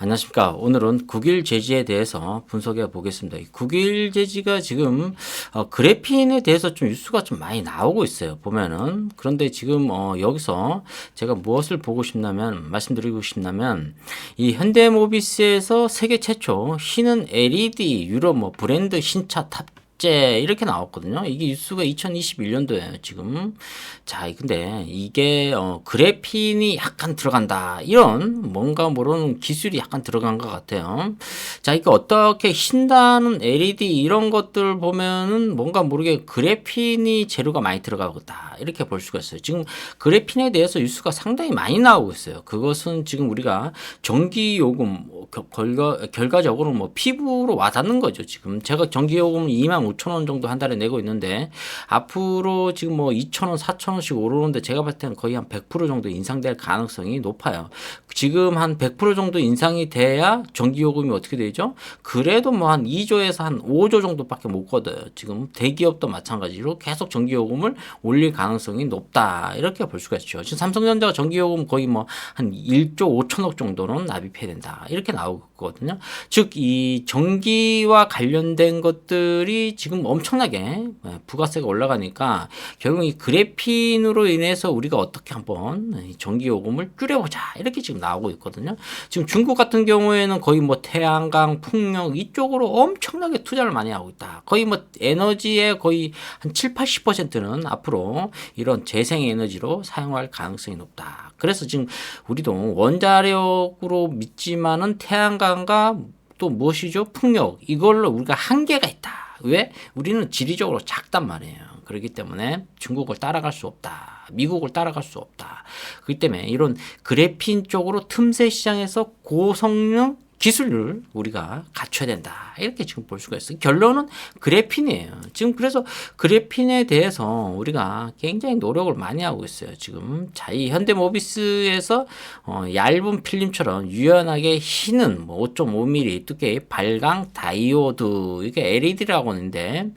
안녕하십니까. 오늘은 국일 제지에 대해서 분석해 보겠습니다. 이 국일 제지가 지금 어, 그래핀에 대해서 좀 뉴스가 좀 많이 나오고 있어요. 보면은 그런데 지금 어, 여기서 제가 무엇을 보고 싶냐면 말씀드리고 싶냐면 이 현대모비스에서 세계 최초 신은 LED 유럽 뭐 브랜드 신차 탑 제 이렇게 나왔거든요. 이게 뉴스가 2021년도에요, 지금. 자, 근데 이게 어 그래핀이 약간 들어간다. 이런 뭔가 모르는 기술이 약간 들어간 것 같아요. 자, 이게 어떻게 신다는 LED 이런 것들 보면은 뭔가 모르게 그래핀이 재료가 많이 들어가겠다. 이렇게 볼 수가 있어요. 지금 그래핀에 대해서 뉴스가 상당히 많이 나오고 있어요. 그것은 지금 우리가 전기 요금 결과 결과적으로 뭐 피부로 와닿는 거죠. 지금 제가 전기 요금 2만 5천 원 정도 한 달에 내고 있는데 앞으로 지금 뭐 2천 원, 4천 원씩 오르는데 제가 봤을 때는 거의 한 100% 정도 인상될 가능성이 높아요. 지금 한 100% 정도 인상이 돼야 전기 요금이 어떻게 되죠? 그래도 뭐 한 2조에서 한 5조 정도밖에 못 걷어요. 지금 대기업도 마찬가지로 계속 전기 요금을 올릴 가능성이 높다. 이렇게 볼 수가 있죠. 지금 삼성전자가 전기 요금 거의 뭐 한 1조 5천억 정도는 납입해야 된다. 이렇게 나오 거든요. 즉 이 전기와 관련된 것들이 지금 엄청나게 예, 부가세가 올라가니까 결국 이 그래핀으로 인해서 우리가 어떻게 한번 전기 요금을 줄여보자 이렇게 지금 나오고 있거든요. 지금 중국 같은 경우에는 거의 뭐 태양광, 풍력 이쪽으로 엄청나게 투자를 많이 하고 있다. 거의 뭐 에너지의 거의 한 7, 80%는 앞으로 이런 재생 에너지로 사용할 가능성이 높다. 그래서 지금 우리도 원자력으로 믿지만은 태양광 과 또 무엇이죠? 풍력 이걸로 우리가 한계가 있다. 왜? 우리는 지리적으로 작단 말이에요. 그렇기 때문에 중국을 따라갈 수 없다. 미국을 따라갈 수 없다. 그렇기 때문에 이런 그래핀 쪽으로 틈새 시장에서 고성능 기술을 우리가 갖춰야 된다. 이렇게 지금 볼 수가 있어요. 결론은 그래핀이에요. 지금 그래서 그래핀에 대해서 우리가 굉장히 노력을 많이 하고 있어요. 지금 자, 이 현대모비스에서 어, 얇은 필름처럼 유연하게 휘는 뭐 5.5mm 두께의 발광 다이오드 이게 LED라고 하는데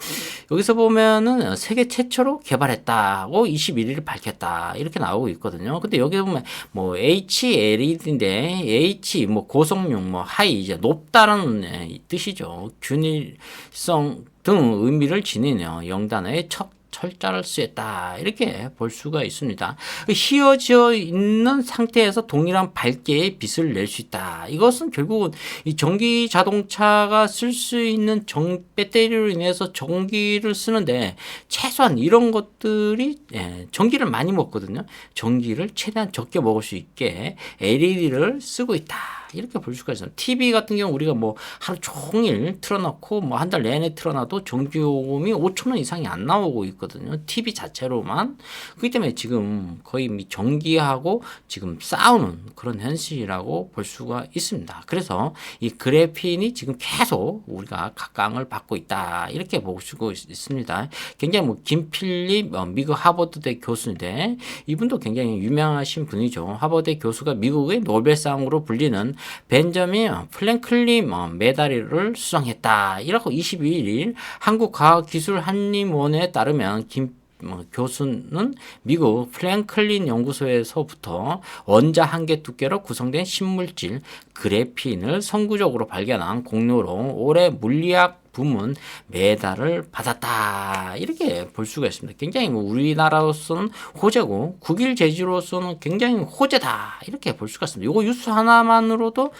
여기서 보면은 세계 최초로 개발했다고 21일 밝혔다. 이렇게 나오고 있거든요. 근데 여기 보면 뭐 HLED인데 H 뭐 고성능 뭐 하이 이제 높다는 예, 뜻이죠. 균일성 등 의미를 지니며 영단어의 첫 철자를 쓰였다 이렇게 볼 수가 있습니다. 휘어져 있는 상태에서 동일한 밝기의 빛을 낼 수 있다. 이것은 결국은 이 전기 자동차가 쓸 수 있는 정 배터리로 인해서 전기를 쓰는데 최소한 이런 것들이 예, 전기를 많이 먹거든요. 전기를 최대한 적게 먹을 수 있게 LED를 쓰고 있다. 이렇게 볼 수가 있어요. TV 같은 경우 우리가 뭐 하루 종일 틀어놓고 뭐 한 달 내내 틀어놔도 전기요금이 5천 원 이상이 안 나오고 있거든요. TV 자체로만. 그렇기 때문에 지금 거의 전기하고 지금 싸우는 그런 현실이라고 볼 수가 있습니다. 그래서 이 그래핀이 지금 계속 우리가 각광을 받고 있다. 이렇게 볼 수가 있습니다. 굉장히 뭐 김필립 어, 미국 하버드대 교수인데 이분도 굉장히 유명하신 분이죠. 하버드 교수가 미국의 노벨상으로 불리는 벤저민 플랭클린 어, 메달을 수상했다. 이라고 22일 한국과학기술한림원에 따르면 김 뭐, 교수는 미국 플랭클린 연구소에서부터 원자 한 개 두께로 구성된 신물질 그래핀을 선구적으로 발견한 공로로 올해 물리학 부문 메달을 받았다 이렇게 볼 수가 있습니다. 굉장히 뭐 우리나라로서는 호재고 국일 제주로서는 굉장히 호재다 이렇게 볼 수가 있습니다. 이거 뉴스 하나만으로도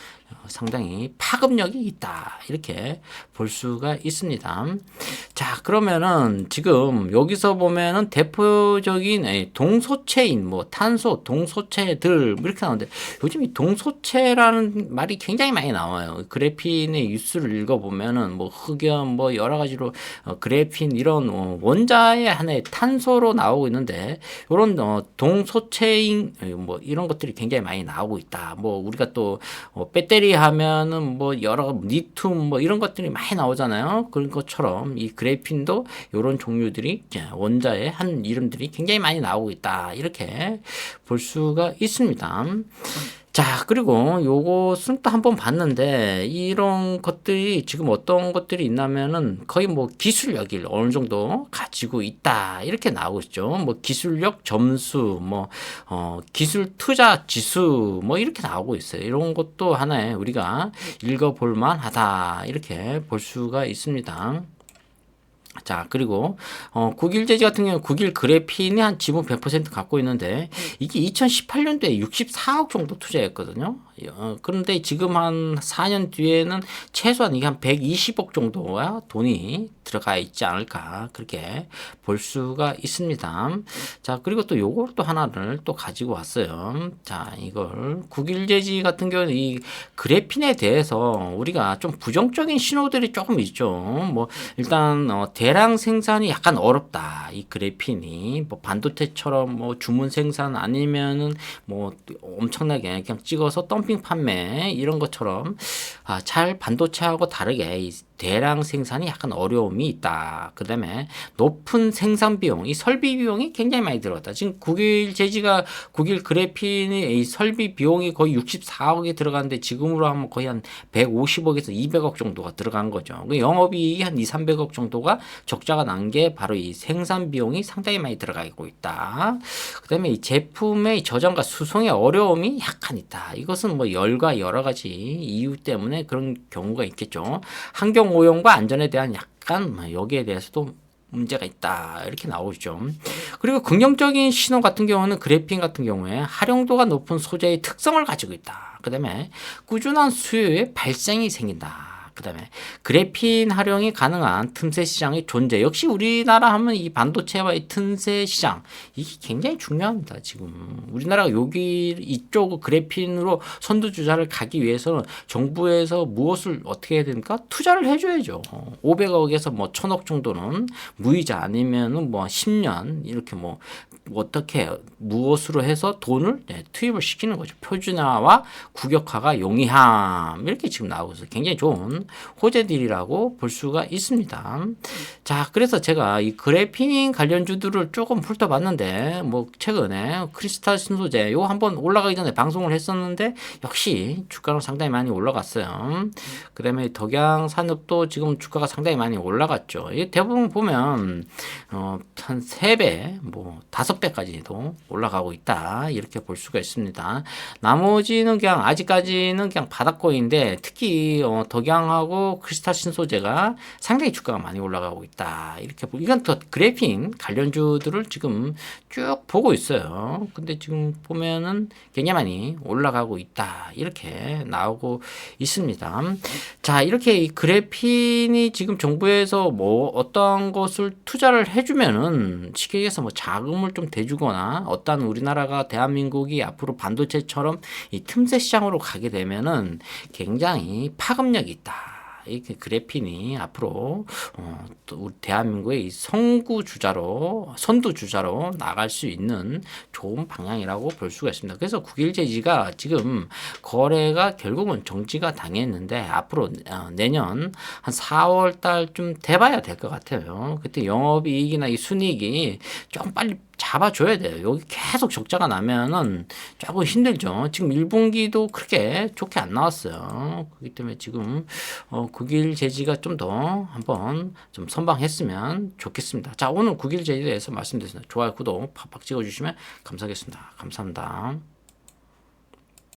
상당히 파급력이 있다 이렇게 볼 수가 있습니다. 자 그러면은 지금 여기서 보면은 대표적인 동소체인 뭐 탄소 동소체들 뭐 이렇게 나오는데 요즘 이 동소체라는 말이 굉장히 많이 나와요. 그래핀의 뉴스를 읽어보면은 뭐 흑 연뭐 여러 가지로 어, 그래핀 이런 어, 원자의 하나의 탄소로 나오고 있는데 이런 어, 동소체인 뭐 이런 것들이 굉장히 많이 나오고 있다. 뭐 우리가 또 어, 배터리 하면은 뭐 여러 리튬 뭐 이런 것들이 많이 나오잖아요. 그런 것처럼 이 그래핀도 이런 종류들이 원자의 한 이름들이 굉장히 많이 나오고 있다. 이렇게 볼 수가 있습니다. 자, 그리고 요것은 또 한번 봤는데 이런 것들이 지금 어떤 것들이 있냐면은 거의 뭐 기술력을 어느 정도 가지고 있다. 이렇게 나오고 있죠. 뭐 기술력 점수, 뭐, 어, 기술 투자 지수, 뭐 이렇게 나오고 있어요. 이런 것도 하나의 우리가 읽어볼 만 하다. 이렇게 볼 수가 있습니다. 자, 그리고, 어, 국일제지 같은 경우는 국일 그래핀이 한 지분 100% 갖고 있는데, 이게 2018년도에 64억 정도 투자했거든요. 어, 그런데 지금 한 4년 뒤에는 최소한 이게 한 120억 정도가 돈이 들어가 있지 않을까. 그렇게 볼 수가 있습니다. 자, 그리고 또 요걸 또 하나를 또 가지고 왔어요. 자, 이걸 국일제지 같은 경우는 이 그래핀에 대해서 우리가 좀 부정적인 신호들이 조금 있죠. 뭐, 일단, 어, 대량 생산이 약간 어렵다. 이 그래핀이 뭐 반도체처럼 뭐 주문 생산 아니면은 뭐 엄청나게 그냥 찍어서 덤핑 판매 이런 것처럼 아, 잘 반도체하고 다르게 이 대량 생산이 약간 어려움이 있다. 그 다음에 높은 생산 비용, 이 설비 비용이 굉장히 많이 들어갔다. 지금 국일 제지가 국일 그래핀의 이 설비 비용이 거의 64억이 들어갔는데 지금으로 하면 거의 한 150억에서 200억 정도가 들어간 거죠. 그 영업이익이 한 2, 300억 정도가 적자가 난 게 바로 이 생산 비용이 상당히 많이 들어가고 있다. 그 다음에 이 제품의 저장과 수송의 어려움이 약간 있다. 이것은 뭐 열과 여러 가지 이유 때문에 그런 경우가 있겠죠. 환경 오염과 안전에 대한 약간 뭐 여기에 대해서도 문제가 있다 이렇게 나오죠. 그리고 긍정적인 신호 같은 경우는 그래핀 같은 경우에 활용도가 높은 소재의 특성을 가지고 있다. 그 다음에 꾸준한 수요의 발생이 생긴다. 그 다음에 그래핀 활용이 가능한 틈새 시장의 존재. 역시 우리나라 하면 이 반도체와 이 틈새 시장 이게 굉장히 중요합니다. 지금 우리나라가 여기 이쪽 그래핀으로 선두주자를 가기 위해서는 정부에서 무엇을 어떻게 해야 됩니까? 투자를 해줘야죠. 500억에서 뭐 1000억 정도는 무이자 아니면은 뭐 10년 이렇게 뭐 어떻게 무엇으로 해서 돈을 네, 투입을 시키는 거죠. 표준화와 국역화가 용이함 이렇게 지금 나오고 있어요. 굉장히 좋은 호재들이라고 볼 수가 있습니다. 자, 그래서 제가 이 그래핀 관련 주들을 조금 훑어봤는데 뭐 최근에 크리스탈 신소재 요 한번 올라가기 전에 방송을 했었는데 역시 주가는 상당히 많이 올라갔어요. 그다음에 덕양 산업도 지금 주가가 상당히 많이 올라갔죠. 이 대부분 보면 어, 한 3배, 뭐 5배까지도 올라가고 있다. 이렇게 볼 수가 있습니다. 나머지는 그냥 아직까지는 그냥 바닥권인데 특히 어, 덕양하고 크리스탈 신소재가 상당히 주가가 많이 올라가고 있다. 이렇게 보, 이건 더 그래핀 관련주들을 지금 쭉 보고 있어요. 근데 지금 보면은 굉장히 많이 올라가고 있다. 이렇게 나오고 있습니다. 자, 이렇게 이 그래핀이 지금 정부에서 뭐 어떤 것을 투자를 해주면은 쉽게 얘기해서 뭐 자금을 좀 대주거나 어떤 우리나라가 대한민국이 앞으로 반도체처럼 이 틈새 시장으로 가게 되면은 굉장히 파급력이 있다. 이 그래핀이 앞으로 어, 또 우리 대한민국의 이 선구 주자로 선두 주자로 나갈 수 있는 좋은 방향이라고 볼 수가 있습니다. 그래서 국일제지가 지금 거래가 결국은 정지가 당했는데 앞으로 어, 내년 한 4월 달좀 돼봐야 될 것 같아요. 그때 영업이익이나 이 순이익이 좀 빨리 잡아줘야 돼요. 여기 계속 적자가 나면은 조금 힘들죠. 지금 1분기도 그렇게 좋게 안 나왔어요. 그렇기 때문에 지금 어, 국일 제지가 좀 더 한번 좀 선방했으면 좋겠습니다. 자, 오늘 국일 제지에 대해서 말씀드렸습니다. 좋아요, 구독 팍팍 찍어주시면 감사하겠습니다. 감사합니다.